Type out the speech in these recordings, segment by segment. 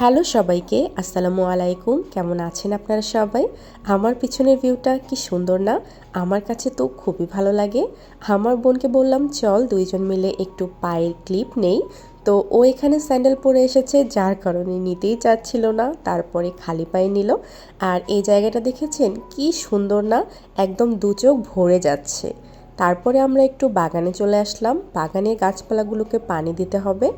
Hello সবাইকে, আসসালামু আলাইকুম। কেমন আছেন আপনারা সবাই? আমার পিছনের ভিউটা কি সুন্দর না? আমার কাছে তো খুবই ভালো লাগে। আমার বোনকে বললাম, চল দুইজন মিলে একটু পায়ের ক্লিপ নেই। তো ও এখানে স্যান্ডেল পরে এসেছে, যার কারণে নিতেই চাচ্ছিল না, তারপরে খালি পায়ে নিল। আর এই জায়গাটা দেখেছেন? কি সুন্দর না? একদম দু চোখ ভরে যাচ্ছে। তারপরে আমরা একটু বাগানে চলে আসলাম। বাগানে গাছপালাগুলোকে পানি দিতে হবে।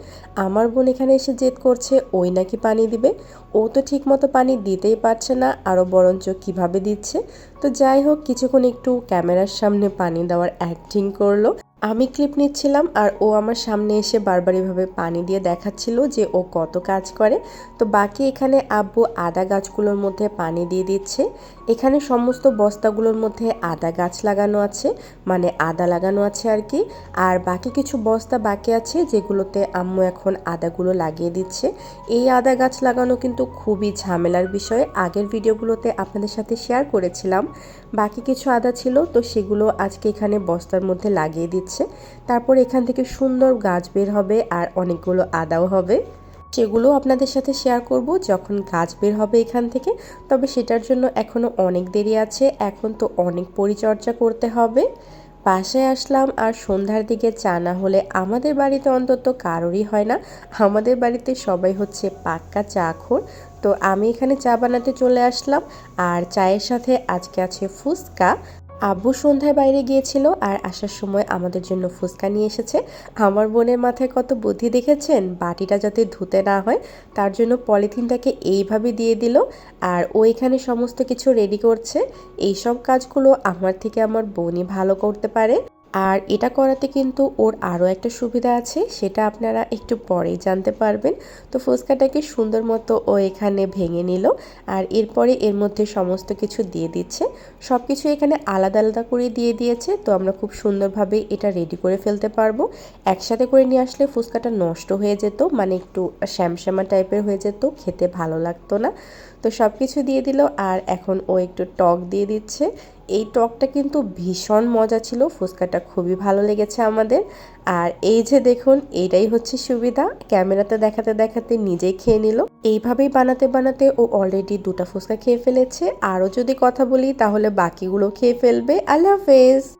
আমার বোন এখানে এসে জেদ করছে, ওই নাকি পানি দিবে। ও তো ঠিকমতো পানি দিতেই পারছে না আরও বরঞ্চ কীভাবে দিচ্ছে? তো যাই হোক, কিছুক্ষণ একটু ক্যামেরার সামনে পানি দেওয়ার অ্যাক্টিং করল। আমি ক্লিপ নিচ্ছিলাম আর ও আমার সামনে এসে বারবার এভাবে পানি দিয়ে দেখাচ্ছিল যে ও কত কাজ করে। তো বাকি এখানে আব্বু আদা গাছগুলোর মধ্যে পানি দিয়ে দিচ্ছে। এখানে সমস্ত বস্তাগুলোর মধ্যে আদা গাছ লাগানো আছে মানে আদা লাগানো আছে আর কি। আর বাকি কিছু বস্তা বাকি আছে যেগুলোতে আম্মু এখন আদাগুলো লাগিয়ে দিচ্ছে। এই আদা গাছ লাগানো কিন্তু খুবই ঝামেলার বিষয়। আগের ভিডিওগুলোতে আপনাদের সাথে শেয়ার করেছিলাম। বাকি কিছু আদা ছিল, তো সেগুলো আজকে এখানে বস্তার মধ্যে লাগিয়ে দিচ্ছে। তারপর এখান থেকে সুন্দর গাছ বের হবে আর অনেকগুলো আদাও হবে। সেগুলো আপনাদের সাথে শেয়ার করব যখন গাছ বের হবে এখান থেকে, তবে সেটার জন্য এখনও অনেক দেরি আছে, এখন তো অনেক পরিচর্যা করতে হবে। বাসায় আসলাম আর সন্ধ্যার দিকে চা না হলে আমাদের বাড়িতে অন্তত কারোরই হয় না। আমাদের বাড়িতে সবাই হচ্ছে পাক্কা চা খোর তো আমি এখানে চা বানাতে চলে আসলাম। আর চায়ের সাথে আজকে আছে ফুচকা। আব্বু সন্ধ্যায় বাইরে গিয়েছিল আর আসার সময় আমাদের জন্য ফুচকা নিয়ে এসেছে। আমার বোনের মাথায় কত বুদ্ধি দেখেছেন? বাটিটা যাতে ধুতে না হয়, তার জন্য পলিথিনটাকে এইভাবে দিয়ে দিল আর ও এখানে সমস্ত কিছু রেডি করছে। এই সব কাজগুলো আমার থেকে আমার বোনই ভালো করতে পারে। আর এটা করাতে কিন্তু ওর আরও একটা সুবিধা আছে, সেটা আপনারা একটু পরেই জানতে পারবেন। তো ফুচকাটাকে সুন্দর মতো ও এখানে ভেঙে নিল আর এরপরে এর মধ্যে সমস্ত কিছু দিয়ে দিচ্ছে। সব কিছু এখানে আলাদা আলাদা করে দিয়ে দিয়েছে, তো আমরা খুব সুন্দরভাবে এটা রেডি করে ফেলতে পারব। একসাথে করে নিয়ে আসলে ফুচকাটা নষ্ট হয়ে যেত মানে একটু শ্যামশ্যামা টাইপের হয়ে যেত, খেতে ভালো লাগতো না। তো সব কিছু দিয়ে দিল আর এখন ও একটু টক দিয়ে দিচ্ছে। এই টকটা কিন্তু ভীষণ মজা ছিল, ফুচকাটা খুবই ভালো লেগেছে আমাদের। আর এই যে দেখুন, এটাই হচ্ছে সুবিধা, ক্যামেরাতে দেখাতে দেখাতে নিজেই খেয়ে নিল। এইভাবেই বানাতে বানাতে ও অলরেডি দুটা ফুচকা খেয়ে ফেলেছে। আরও যদি কথা বলি, তাহলে বাকিগুলো খেয়ে ফেলবে। আল্লাহ হাফেজ!